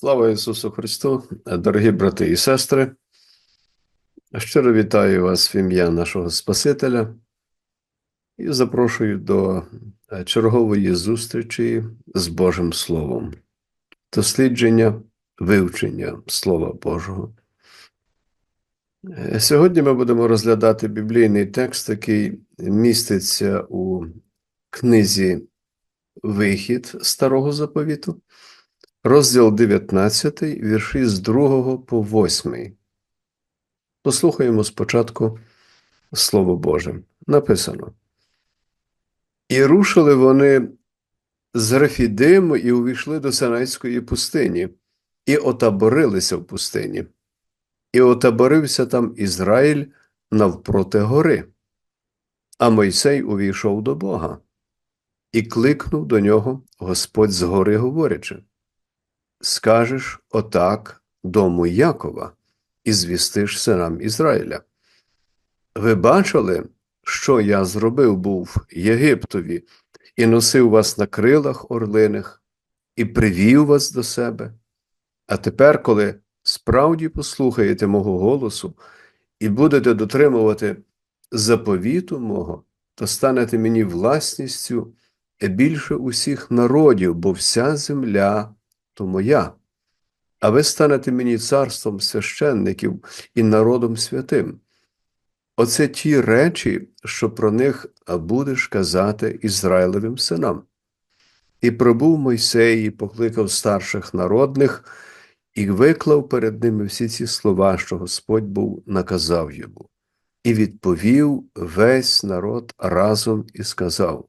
Слава Ісусу Христу, дорогі брати і сестри. Щиро вітаю вас в ім'я нашого Спасителя і запрошую до чергової зустрічі з Божим Словом, дослідження, вивчення Слова Божого. Сьогодні ми будемо розглядати біблійний текст, який міститься у книзі Вихід Старого Заповіту розділ 19, вірші з 2 по 8. Послухаємо спочатку Слово Боже. Написано. І рушили вони з Рефідиму і увійшли до Синайської пустині, і отаборилися в пустині. І отаборився там Ізраїль навпроти гори. А Мойсей увійшов до Бога і кликнув до нього Господь з гори, говорячи скажеш отак дому Якова і звістиш синам Ізраїля. Ви бачили, що я зробив був Єгиптові, і носив вас на крилах орлиних, і привів вас до себе. А тепер, коли справді послухаєте мого голосу і будете дотримувати заповіту мого, то станете мені власністю більше усіх народів, бо вся земля то моя, а ви станете мені царством священників і народом святим. Оце ті речі, що про них будеш казати Ізраїлевим синам. І пробув Мойсей, і покликав старших народних, і виклав перед ними всі ці слова, що Господь був наказав йому, і відповів весь народ разом і сказав: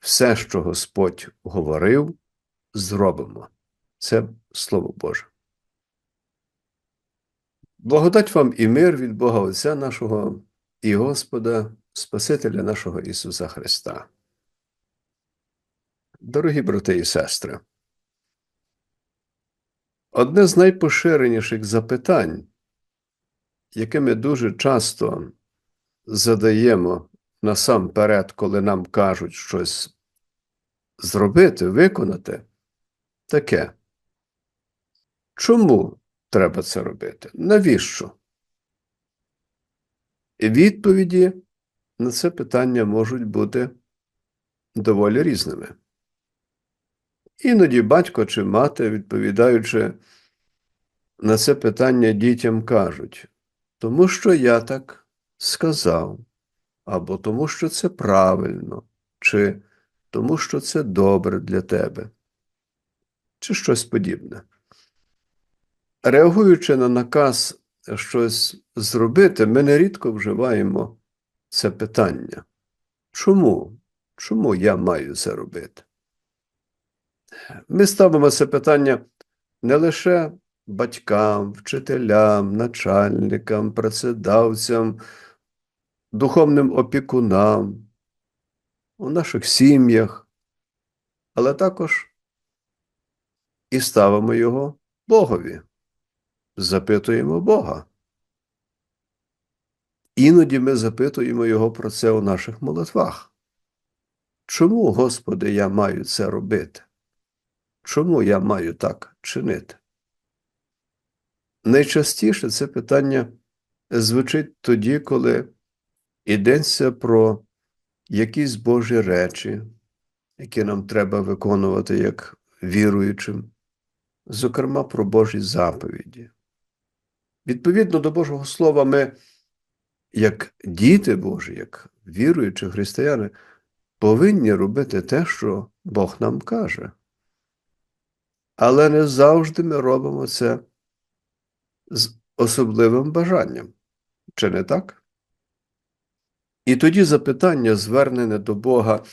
все, що Господь говорив, зробимо. Це Слово Боже. Благодать вам і мир від Бога Отця нашого і Господа, Спасителя нашого Ісуса Христа. Дорогі брати і сестри, одне з найпоширеніших запитань, яке ми дуже часто задаємо насамперед, коли нам кажуть щось зробити, виконати, таке. Чому треба це робити? Навіщо? І відповіді на це питання можуть бути доволі різними. Іноді батько чи мати, відповідаючи на це питання дітям кажуть, тому що я так сказав, або тому, що це правильно, чи тому, що це добре для тебе, чи щось подібне. Реагуючи на наказ щось зробити, ми нерідко вживаємо це питання. Чому? Чому я маю це робити? Ми ставимо це питання не лише батькам, вчителям, начальникам, працедавцям, духовним опікунам, у наших сім'ях, але також і ставимо його Богові запитуємо Бога. Іноді ми запитуємо Його про це у наших молитвах. Чому, Господи, я маю це робити? Чому я маю так чинити? Найчастіше це питання звучить тоді, коли йдеться про якісь Божі речі, які нам треба виконувати як віруючим, зокрема про Божі заповіді. Відповідно до Божого Слова, ми, як діти Божі, як віруючі християни, повинні робити те, що Бог нам каже. Але не завжди ми робимо це з особливим бажанням. Чи не так? І тоді запитання, звернене до Бога,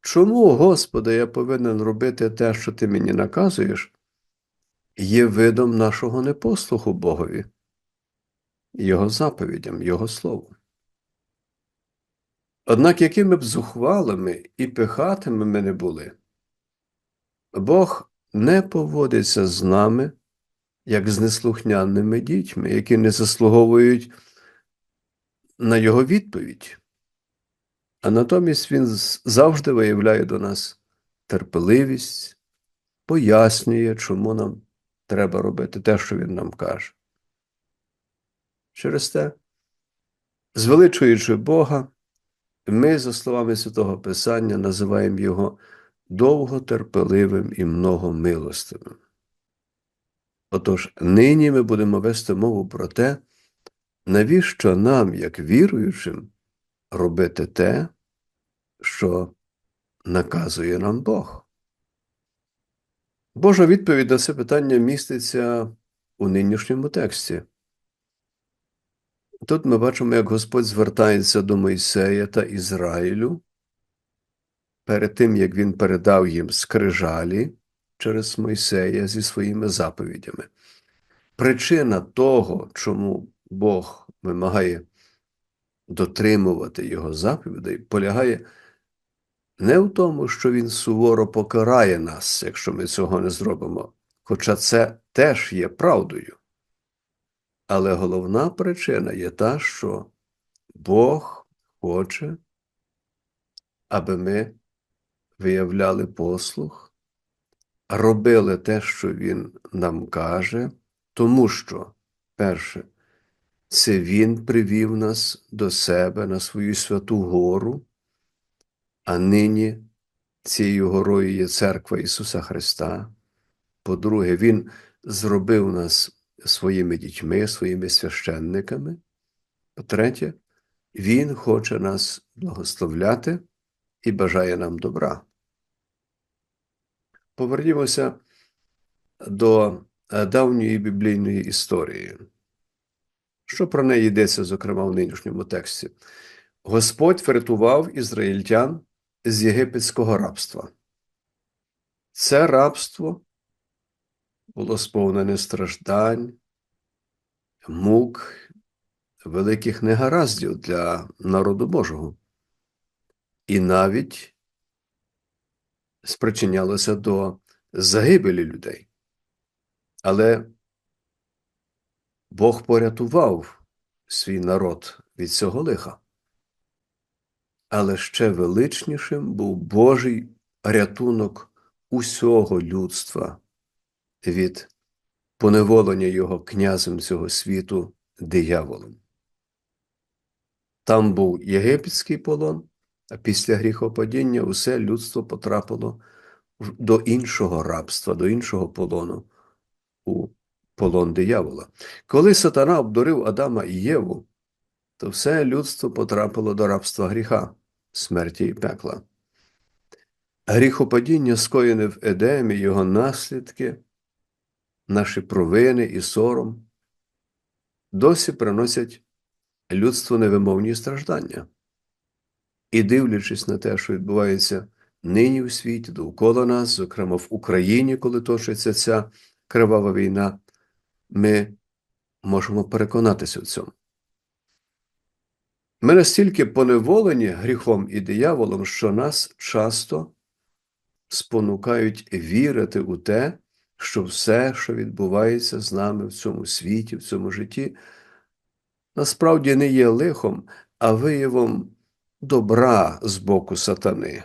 чому, Господи, я повинен робити те, що ти мені наказуєш, є видом нашого непослуху Богові, Його заповідям, Його Слову. Однак, якими б зухвалими і пихатими ми не були, Бог не поводиться з нами, як з неслухняними дітьми, які не заслуговують на Його відповідь, а натомість Він завжди виявляє до нас терпеливість, пояснює, чому нам треба робити те, що він нам каже. Через те, звеличуючи Бога, ми, за словами Святого Писання, називаємо Його довготерпеливим і многомилостивим. Отож, нині ми будемо вести мову про те, навіщо нам, як віруючим, робити те, що наказує нам Бог. Божа відповідь на це питання міститься у нинішньому тексті. Тут ми бачимо, як Господь звертається до Мойсея та Ізраїлю перед тим, як він передав їм скрижалі через Мойсея зі своїми заповідями. Причина того, чому Бог вимагає дотримувати його заповідей, полягає не в тому, що він суворо покарає нас, якщо ми цього не зробимо, хоча це теж є правдою. Але головна причина є та, що Бог хоче, аби ми виявляли послух, робили те, що Він нам каже, тому що, перше, це Він привів нас до себе на свою святу гору, а нині цією горою є церква Ісуса Христа. По-друге, Він зробив нас своїми дітьми, своїми священниками. По-третє, Він хоче нас благословляти і бажає нам добра. Повернімося до давньої біблійної історії. Що про неї йдеться, зокрема, в нинішньому тексті? Господь врятував ізраїльтян з єгипетського рабства. Це рабство було сповнене страждань, мук, великих негараздів для народу Божого. І навіть спричинялося до загибелі людей. Але Бог порятував свій народ від цього лиха. Але ще величнішим був Божий рятунок усього людства від поневолення його князем цього світу дияволом. Там був єгипетський полон, а після гріхопадіння усе людство потрапило до іншого рабства, до іншого полону, у полон диявола. Коли сатана обдурив Адама і Єву, то все людство потрапило до рабства гріха, смерті і пекла. Гріхопадіння, скоєне в Едемі, його наслідки, наші провини і сором, досі приносять людству невимовні страждання. І дивлячись на те, що відбувається нині у світі, довкола нас, зокрема в Україні, коли точиться ця кривава війна, ми можемо переконатися в цьому. Ми настільки поневолені гріхом і дияволом, що нас часто спонукають вірити у те, що все, що відбувається з нами в цьому світі, в цьому житті, насправді не є лихом, а виявом добра з боку сатани.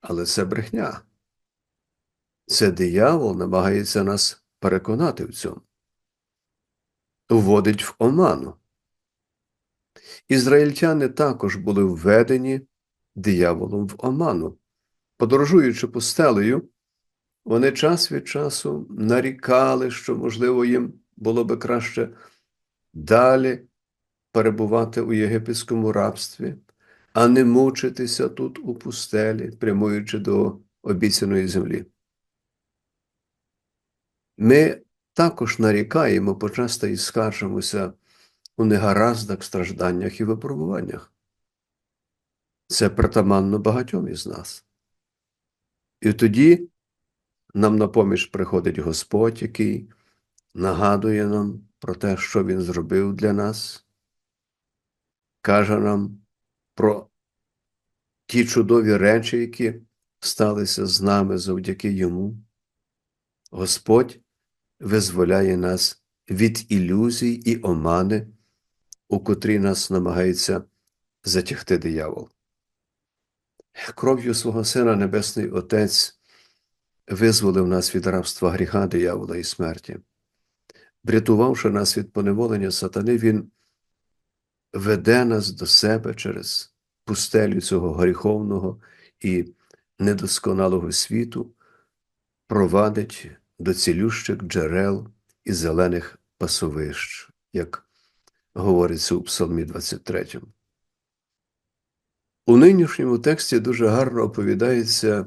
Але це брехня. Це диявол намагається нас переконати в цьому, вводить в оману. Ізраїльтяни також були введені дияволом в оману. Подорожуючи пустелею, вони час від часу нарікали, що, можливо, їм було би краще далі перебувати у єгипетському рабстві, а не мучитися тут у пустелі, прямуючи до обіцяної землі. Ми також нарікаємо почасто і скаржимося у негараздах, стражданнях і випробуваннях. Це притаманно багатьом із нас. І тоді нам на поміч приходить Господь, який нагадує нам про те, що Він зробив для нас, каже нам про ті чудові речі, які сталися з нами завдяки Йому. Господь визволяє нас від ілюзій і омани, у котрі нас намагається затягти диявол. Кров'ю свого Сина Небесний Отець визволив нас від рабства гріха, диявола і смерті. Врятувавши нас від поневолення сатани, Він веде нас до себе через пустелю цього гріховного і недосконалого світу, провадить до цілющих джерел і зелених пасовищ, як говориться у Псалмі 23. У нинішньому тексті дуже гарно оповідається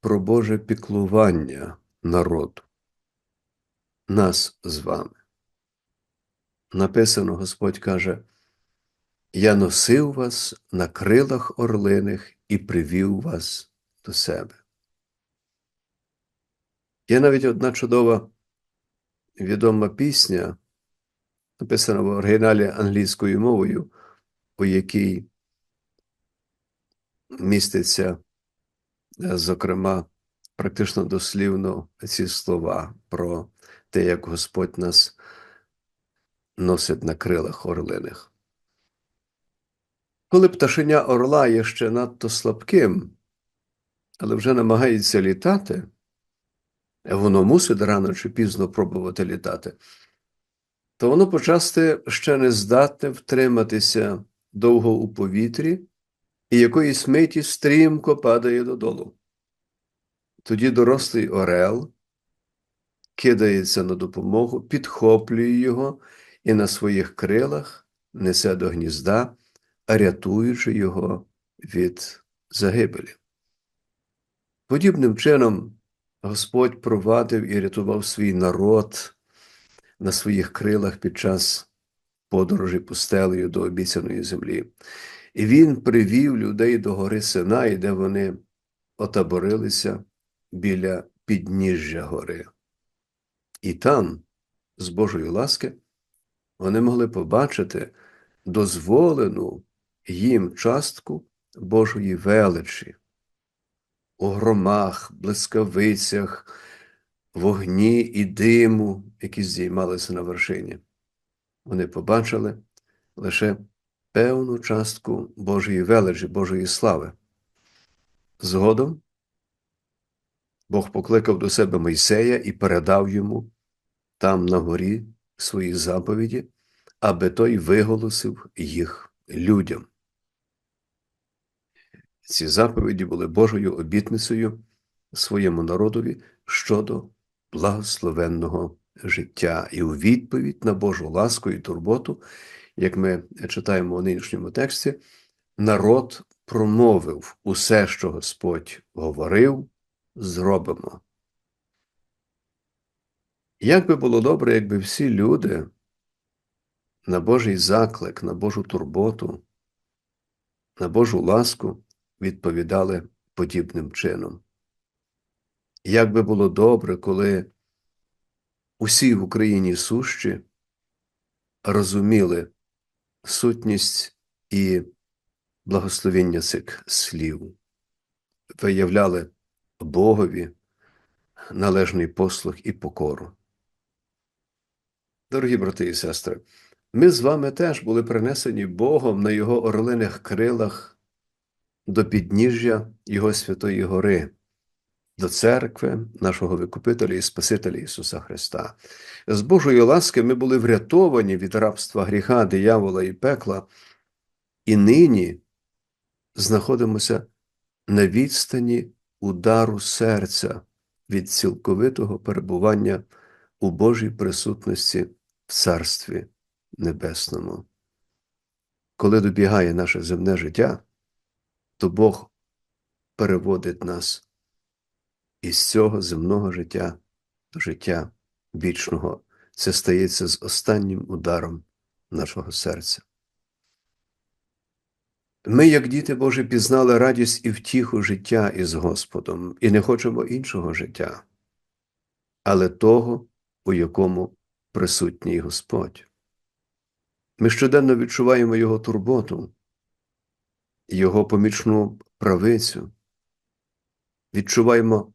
про Боже піклування народу, нас з вами. Написано, Господь каже, Я носив вас на крилах орлиних і привів вас до себе. Є навіть одна чудова відома пісня, написана в оригіналі англійською мовою, у якій міститься, е, зокрема, практично дослівно ці слова про те, як Господь нас носить на крилах орлиних. Коли пташеня орла є ще надто слабким, але вже намагається літати, воно мусить рано чи пізно пробувати літати, то воно почасти ще не здатне втриматися довго у повітрі і якоїсь миті стрімко падає додолу. Тоді дорослий Орел кидається на допомогу, підхоплює його і на своїх крилах несе до гнізда, рятуючи його від загибелі. Подібним чином Господь провадив і рятував свій народ на своїх крилах під час подорожі пустелею до обіцяної землі. І він привів людей до гори Синай, де вони отаборилися біля підніжжя гори. І там, з Божої ласки, вони могли побачити дозволену їм частку Божої величі у громах, блискавицях, вогні і диму, які здіймалися на вершині. Вони побачили лише певну частку Божої величі, Божої слави. Згодом Бог покликав до себе Мойсея і передав йому там на горі свої заповіді, аби той виголосив їх людям. Ці заповіді були Божою обітницею своєму народові щодо благословенного життя і у відповідь на Божу ласку і турботу, як ми читаємо у нинішньому тексті, народ промовив усе, що Господь говорив, зробимо. Як би було добре, якби всі люди на Божий заклик, на Божу турботу, на Божу ласку відповідали подібним чином. Як би було добре, коли усі в Україні сущі розуміли сутність і благословення цих слів, виявляли Богові належний послуг і покору. Дорогі брати і сестри, ми з вами теж були принесені Богом на Його орлиних крилах до підніжжя Його Святої Гори, до церкви, нашого Викупителя і Спасителя Ісуса Христа. З Божої ласки ми були врятовані від рабства гріха, диявола і пекла, і нині знаходимося на відстані удару серця від цілковитого перебування у Божій присутності в Царстві Небесному. Коли добігає наше земне життя, то Бог переводить нас із цього земного життя до життя вічного. Це стається з останнім ударом нашого серця. Ми, як діти Божі, пізнали радість і втіху життя із Господом, і не хочемо іншого життя, але того, у якому присутній Господь. Ми щоденно відчуваємо Його турботу, Його помічну правицю, відчуваємо,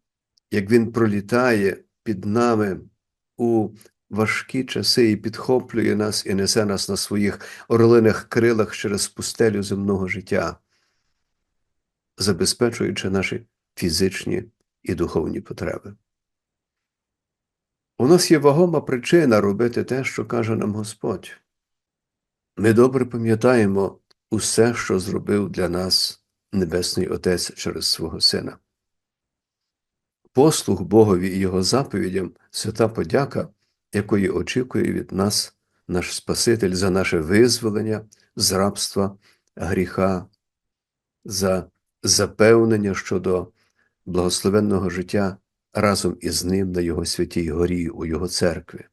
як Він пролітає під нами у важкі часи і підхоплює нас і несе нас на своїх орлиних крилах через пустелю земного життя, забезпечуючи наші фізичні і духовні потреби. У нас є вагома причина робити те, що каже нам Господь. Ми добре пам'ятаємо усе, що зробив для нас Небесний Отець через свого Сина. Послуг Богові і Його заповідям свята подяка, якої очікує від нас наш Спаситель за наше визволення з рабства, гріха, за запевнення щодо благословенного життя разом із ним на Його святій горі у Його церкві.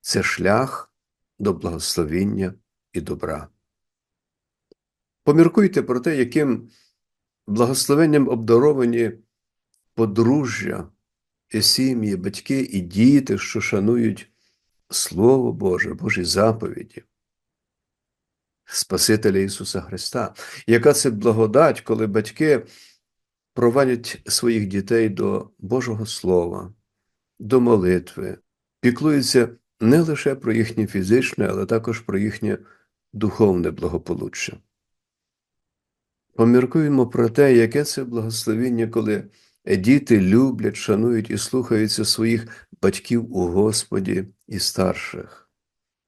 Це шлях до благословіння і добра. Поміркуйте про те, яким благословенням обдаровані подружжя, і сім'ї, батьки і діти, що шанують Слово Боже, Божі заповіді, Спасителя Ісуса Христа. Яка це благодать, коли батьки провадять своїх дітей до Божого Слова, до молитви, піклуються не лише про їхнє фізичне, але також про їхнє духовне благополуччя. Поміркуємо про те, яке це благословіння, коли діти люблять, шанують і слухаються своїх батьків у Господі і старших.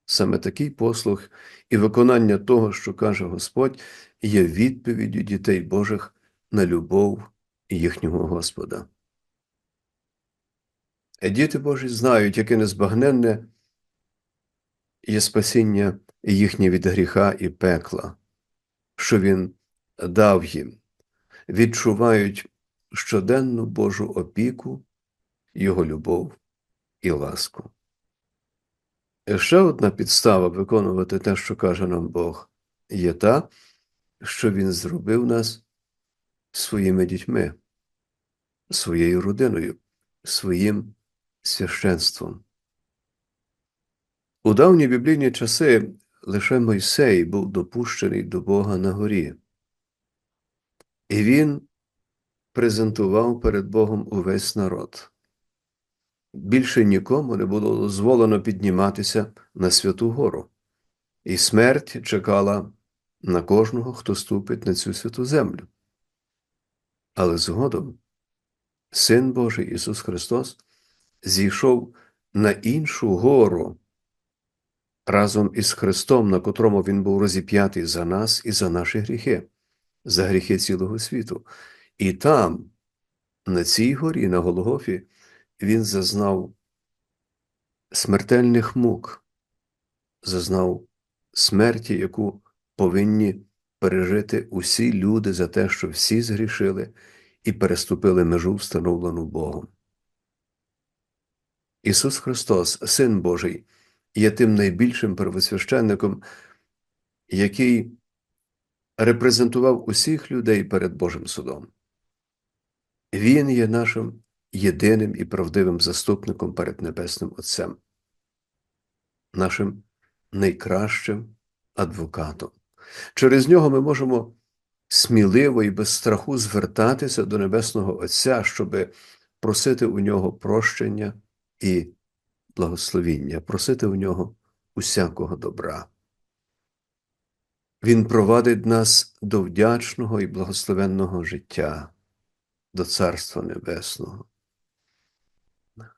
Саме такий послуг і виконання того, що каже Господь, є відповіддю дітей Божих на любов їхнього Господа. Діти Божі знають, яке незбагненне є спасіння їхнє від гріха і пекла, що Він дав їм, відчувають щоденну Божу опіку, Його любов і ласку. І ще одна підстава виконувати те, що каже нам Бог, є та, що Він зробив нас своїми дітьми, своєю родиною, своїм священством. У давні біблійні часи лише Мойсей був допущений до Бога на горі, і він презентував перед Богом увесь народ. Більше нікому не було дозволено підніматися на Святу Гору, і смерть чекала на кожного, хто ступить на цю святу землю. Але згодом Син Божий Ісус Христос зійшов на іншу гору разом із Христом, на котрому Він був розіп'ятий за нас і за наші гріхи, за гріхи цілого світу. І там, на цій горі, на Голгофі, він зазнав смертельних мук, зазнав смерті, яку повинні пережити усі люди за те, що всі згрішили і переступили межу, встановлену Богом. Ісус Христос, Син Божий, є тим найбільшим первосвященником, який репрезентував усіх людей перед Божим судом. Він є нашим єдиним і правдивим заступником перед Небесним Отцем, нашим найкращим адвокатом. Через нього ми можемо сміливо і без страху звертатися до Небесного Отця, щоби просити у нього прощення і благословіння, просити у нього усякого добра. Він провадить нас до вдячного і благословенного життя, до Царства Небесного.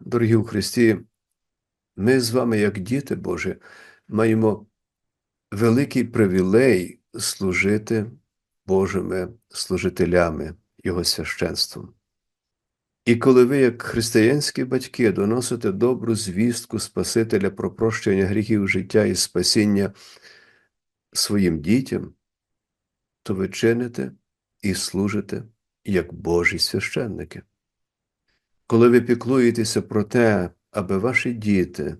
Дорогі у Христі, ми з вами, як діти Божі, маємо великий привілей служити Божими служителями Його священством. І коли ви, як християнські батьки, доносите добру звістку Спасителя про прощення гріхів життя і спасіння своїм дітям, то ви чините і служите як Божі священники. Коли ви піклуєтеся про те, аби ваші діти,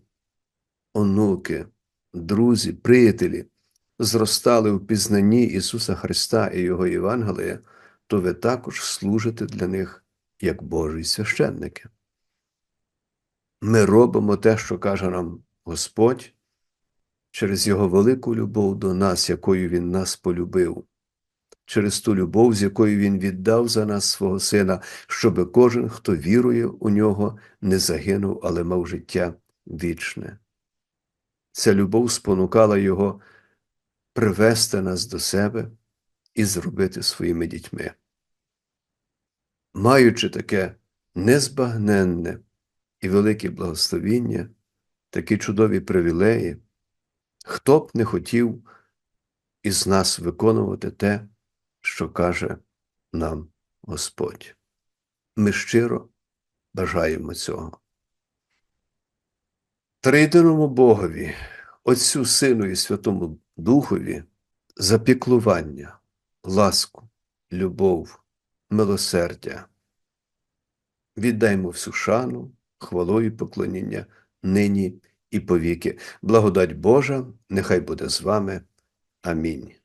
онуки, друзі, приятелі зростали у пізнанні Ісуса Христа і Його Євангелія, то ви також служите для них як Божі священники. Ми робимо те, що каже нам Господь, через Його велику любов до нас, якою Він нас полюбив, через ту любов, з якою Він віддав за нас свого Сина, щоби кожен, хто вірує у нього, не загинув, але мав життя вічне. Ця любов спонукала Його привести нас до себе і зробити своїми дітьми. маючи таке незбагненне і велике благословіння, такі чудові привілеї, хто б не хотів із нас виконувати те, що каже нам Господь. Ми щиро бажаємо цього. Триєдиному Богові, Отцю Сину і Святому Духові за піклування, ласку, любов, милосердя. Віддаймо всю шану, хвалу і поклоніння нині і повіки. Благодать Божа, нехай буде з вами. Амінь.